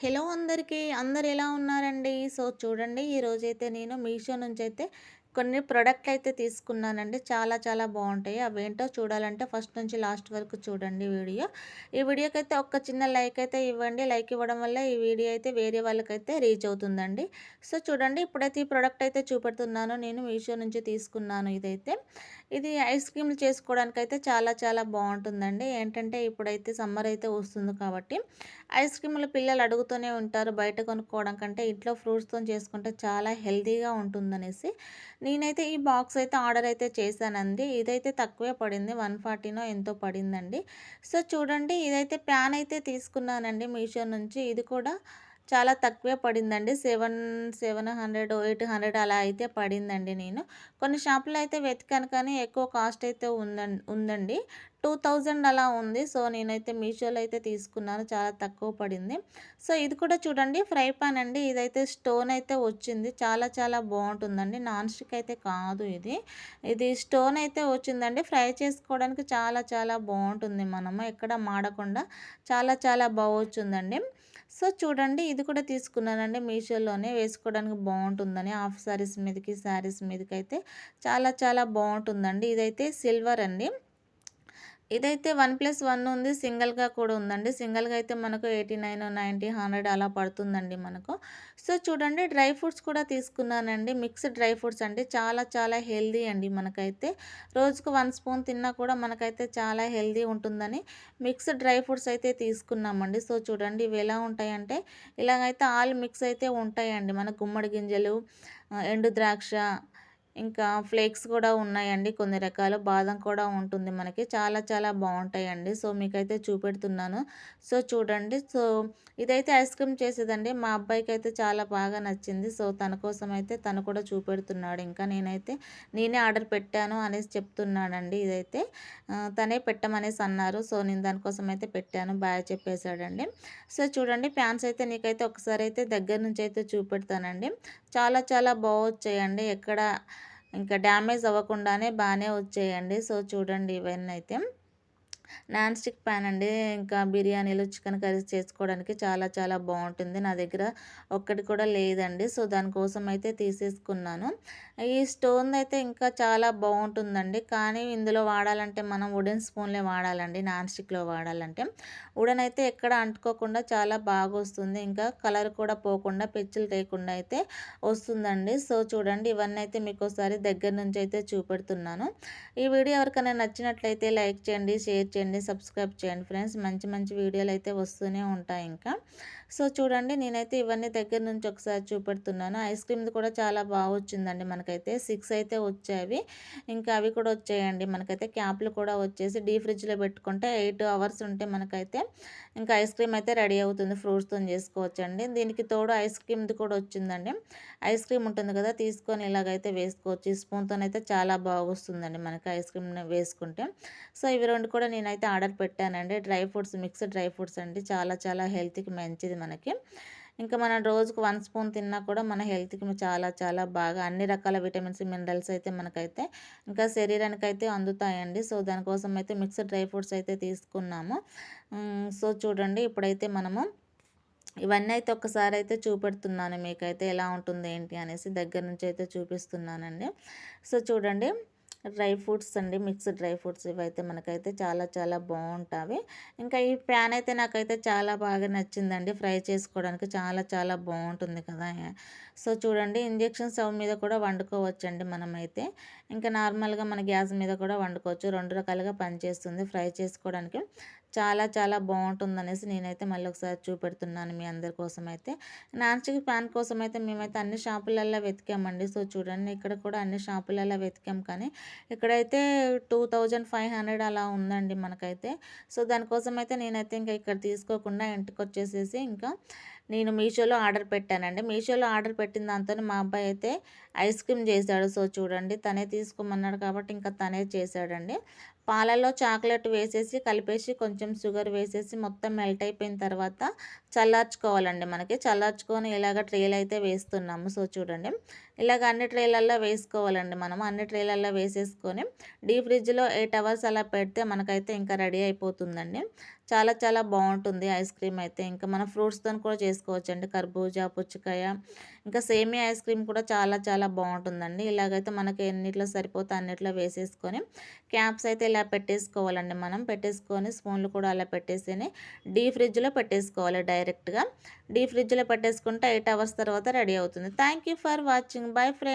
Hello అందరికీ. అందరు ఎలా ఉన్నారండి? సో చూడండి ఈరోజైతే నేను మీషో నుంచి అయితే కొన్ని ప్రొడక్ట్లు అయితే తీసుకున్నానండి. చాలా చాలా బాగుంటాయి. అవేంటో చూడాలంటే ఫస్ట్ నుంచి లాస్ట్ వరకు చూడండి వీడియో. ఈ వీడియోకి అయితే ఒక్క చిన్న లైక్ అయితే ఇవ్వండి. లైక్ ఇవ్వడం వల్ల ఈ వీడియో అయితే వేరే వాళ్ళకైతే రీచ్ అవుతుందండి. సో చూడండి ఇప్పుడైతే ఈ ప్రోడక్ట్ అయితే చూపెడుతున్నాను. నేను మీషో నుంచి తీసుకున్నాను ఇదైతే. ఇది ఐస్ క్రీమ్లు చేసుకోవడానికి అయితే చాలా చాలా బాగుంటుందండి. ఏంటంటే ఇప్పుడైతే సమ్మర్ అయితే వస్తుంది కాబట్టి ఐస్ క్రీమ్లు పిల్లలు అడుగుతూనే ఉంటారు బయట కొనుక్కోవడం కంటే ఇంట్లో ఫ్రూట్స్తో చేసుకుంటే చాలా హెల్తీగా ఉంటుందనేసి. నేనైతే ఈ బాక్స్ అయితే ఆర్డర్ అయితే చేశానండి. ఇదైతే తక్కువే పడింది వన్ ఫార్టీనో ఎంతో పడిందండి. సో చూడండి ఇదైతే ప్యాన్ అయితే తీసుకున్నానండి మీషో నుంచి. ఇది కూడా చాలా తక్కువే పడిందండి. Seven seven hundred eight hundred అలా అయితే పడిందండి నేను. కొన్ని షాపులో అయితే వెతికాను కానీ ఎక్కువ కాస్ట్ అయితే ఉందండి ఉందండి. టూ థౌజండ్ అలా ఉంది. సో నేనైతే మీషోలో అయితే తీసుకున్నాను. చాలా తక్కువ పడింది. సో ఇది కూడా చూడండి. ఫ్రై పాన్ అండి. ఇదైతే స్టోన్ అయితే వచ్చింది. చాలా చాలా బాగుంటుందండి. నాన్ స్టిక్ అయితే కాదు ఇది. ఇది స్టోన్ అయితే వచ్చిందండి. ఫ్రై చేసుకోవడానికి చాలా చాలా బాగుంటుంది మనము. ఎక్కడ మాడకుండా చాలా చాలా బాగొచ్చిందండి. సో చూడండి ఇది కూడా తీసుకున్నానండి మీషోలోనే వేసుకోవడానికి బాగుంటుందని. హాఫ్ శారీస్ మీదకి శారీస్ మీదకి అయితే చాలా చాలా బాగుంటుందండి. ఇదైతే సిల్వర్ అండి. ఇదైతే వన్ ప్లస్ వన్ ఉంది సింగిల్గా కూడా ఉందండి. సింగిల్గా అయితే మనకు ఎయిటీ నైన్ నైంటీ హండ్రెడ్ అలా పడుతుందండి మనకు. సో చూడండి డ్రై ఫ్రూట్స్ కూడా తీసుకున్నానండి. మిక్స్డ్ డ్రై ఫ్రూట్స్ అండి. చాలా చాలా హెల్దీ అండి మనకైతే. రోజుకు వన్ స్పూన్ తిన్నా కూడా మనకైతే చాలా హెల్దీ ఉంటుందని మిక్స్డ్ డ్రై ఫ్రూట్స్ అయితే తీసుకున్నామండి. సో చూడండి ఇవి ఎలా ఉంటాయంటే ఇలాగైతే ఆల్ మిక్స్ అయితే ఉంటాయండి. మన గుమ్మడి గింజలు ఎండు ద్రాక్ష ఇంకా ఫ్లేక్స్ కూడా ఉన్నాయండి. కొన్ని రకాల బాదం కూడా ఉంటుంది మనకి. చాలా చాలా బాగుంటాయండి. సో మీకైతే చూపెడుతున్నాను. సో చూడండి. సో ఇదైతే ఐస్ క్రీమ్ చేసేదండి. మా అబ్బాయికి అయితే చాలా బాగా నచ్చింది. సో తన కోసం అయితే తను కూడా చూపెడుతున్నాడు. ఇంకా నేనైతే నేనే ఆర్డర్ పెట్టాను అనేసి చెప్తున్నాడండి ఇదైతే. తనే పెట్టమనేసి అన్నారు. సో నేను దానికోసం అయితే పెట్టాను. బాగా చెప్పేశాడండి. సో చూడండి. ప్యాన్స్ అయితే నీకైతే ఒకసారి అయితే దగ్గర నుంచి అయితే చూపెడతానండి. చాలా చాలా బాగొచ్చాయండి ఎక్కడ ఇంకా డ్యామేజ్ అవ్వకుండానే బాగానే వచ్చాయండి. సో చూడండి ఇవన్నీ అయితే. నాన్ స్టిక్ ప్యాన్ అండి. ఇంకా బిర్యానీలు చికెన్ కర్రీస్ చేసుకోవడానికి చాలా చాలా బాగుంటుంది. నా దగ్గర ఒక్కటి కూడా లేదండి. సో దానికోసం అయితే తీసేసుకున్నాను. ఈ స్టోన్ అయితే ఇంకా చాలా బాగుంటుందండి. కానీ ఇందులో వాడాలంటే మనం వుడెన్ స్పూన్లే వాడాలండి. నాన్ స్టిక్లో వాడాలంటే. వుడెన్ అయితే ఎక్కడ అంటుకోకుండా చాలా బాగా వస్తుంది. ఇంకా కలర్ కూడా పోకుండా పెచ్చులు లేకుండా అయితే వస్తుందండి. సో చూడండి ఇవన్నీ అయితే మీకు ఒకసారి దగ్గర నుంచి అయితే చూపెడుతున్నాను. ఈ వీడియో ఎవరికైనా నచ్చినట్లయితే లైక్ చేయండి షేర్ చేయండి సబ్స్క్రైబ్ చేయండి. ఫ్రెండ్స్ మంచి మంచి వీడియోలు అయితే వస్తూనే ఉంటాయి ఇంకా. సో చూడండి నేనైతే ఇవన్నీ దగ్గర నుంచి ఒకసారి చూపెడుతున్నాను. ఐస్ క్రీమ్ది కూడా చాలా బాగా వచ్చిందండి మనకైతే. సిక్స్ అయితే వచ్చాయి. ఇంకా అవి కూడా వచ్చాయండి మనకైతే. క్యాప్లు కూడా వచ్చేసి డీ ఫ్రిడ్జ్లో పెట్టుకుంటే ఎయిట్ అవర్స్ ఉంటే మనకైతే ఇంకా ఐస్ క్రీమ్ అయితే రెడీ అవుతుంది. ఫ్రూట్స్తో చేసుకోవచ్చండి. దీనికి తోడు ఐస్ క్రీమ్ది కూడా వచ్చిందండి. ఐస్ క్రీమ్ ఉంటుంది కదా తీసుకొని ఇలాగైతే వేసుకోవచ్చు. స్పూన్తో అయితే చాలా బాగొస్తుందండి మనకి ఐస్ క్రీమ్ వేసుకుంటే. సో ఇవి రెండు కూడా నేనైతే ఆర్డర్ పెట్టానండి. Dry fruits mixed dry fruits అండి. చాలా చాలా హెల్త్కి మంచిది. మనకి. ఇంకా మనం రోజుకు వన్ స్పూన్ తిన్నా కూడా మన హెల్త్కి చాలా చాలా బాగా అన్ని రకాల విటమిన్స్ మినరల్స్ అయితే మనకైతే ఇంకా శరీరానికి అయితే అందుతాయండి. సో దానికోసం అయితే మిక్స్డ్ డ్రై ఫ్రూట్స్ అయితే తీసుకున్నాము. సో చూడండి ఇప్పుడైతే మనము ఇవన్నీ అయితే ఒకసారి అయితే చూపెడుతున్నాను. మీకైతే ఎలా ఉంటుంది ఏంటి అనేసి దగ్గర నుంచి అయితే చూపిస్తున్నానండి. సో చూడండి. డ్రై ఫ్రూట్స్ అండి మిక్స్డ్ డ్రై ఫ్రూట్స్ ఇవైతే మనకైతే చాలా చాలా బాగుంటాయి ఇంకా ఈ ప్యాన్ అయితే నాకైతే చాలా బాగా నచ్చిందండి. ఫ్రై చేసుకోవడానికి చాలా చాలా బాగుంటుంది కదా. సో చూడండి ఇంజక్షన్ స్టవ్ మీద కూడా వండుకోవచ్చండి మనమైతే. ఇంకా నార్మల్గా మన గ్యాస్ మీద కూడా వండుకోవచ్చు. రెండు రకాలుగా పనిచేస్తుంది ఫ్రై చేసుకోవడానికి. చాలా చాలా బాగుంటుంది అనేసి నేనైతే మళ్ళీ ఒకసారి చూపెడుతున్నాను మీ అందరి కోసం అయితే నాన్ స్టిక్ ప్యాన్ కోసం అయితే మేమైతే అన్ని షాపులల్లో వెతికామండి. సో చూడండి ఇక్కడ కూడా అన్ని షాపులల్లో వెతికాం కానీ ఇక్కడైతే టూ థౌజండ్ ఫైవ్ హండ్రెడ్ అలా ఉందండి మనకైతే. సో దానికోసం అయితే నేనైతే ఇంకా ఇక్కడ తీసుకోకుండా ఇంటికి వచ్చేసేసి ఇంకా నేను మీషోలో ఆర్డర్ పెట్టానండి. మీషోలో ఆర్డర్ పెట్టిన దాంతో మా అబ్బాయి అయితే ఐస్ క్రీమ్ చేశాడు. సో చూడండి తనే తీసుకోమన్నాడు కాబట్టి ఇంకా తనే చేశాడండి. పాలలో చాక్లెట్ వేసేసి కలిపేసి కొంచెం షుగర్ వేసేసి మొత్తం మెల్ట్ అయిపోయిన తర్వాత చల్లార్చుకోవాలండి మనకి. చల్లార్చుకొని ఇలాగ ట్రేలు అయితే వేస్తున్నాము. సో చూడండి. ఇలాగ అన్ని ట్రేలల్లో వేసుకోవాలండి మనం. అన్ని ట్రేలల్లో వేసేసుకొని డీ ఫ్రిడ్జ్లో ఎయిట్ అవర్స్ అలా పెడితే మనకైతే ఇంకా రెడీ అయిపోతుందండి. చాలా చాలా బాగుంటుంది ఐస్ క్రీమ్ అయితే. ఇంకా మనం ఫ్రూట్స్తో కూడా చేసుకోవచ్చండి. కర్బూజా పుచ్చకాయ ఇంకా సేమియా ఐస్ క్రీమ్ కూడా చాలా చాలా బాగుంటుందండి. ఇలాగైతే మనకి ఎన్నిట్లో సరిపోతే అన్నిట్లో వేసేసుకొని క్యాప్స్ అయితే ఇలా పెట్టేసుకోవాలండి మనం. పెట్టేసుకొని స్పూన్లు కూడా అలా పెట్టేసి డీ ఫ్రిడ్జ్లో పెట్టేసుకోవాలి డైరెక్ట్గా. డీ ఫ్రిడ్జ్లో పెట్టేసుకుంటే ఎయిట్ అవర్స్ తర్వాత రెడీ అవుతుంది. Thank for watching. Bye friends.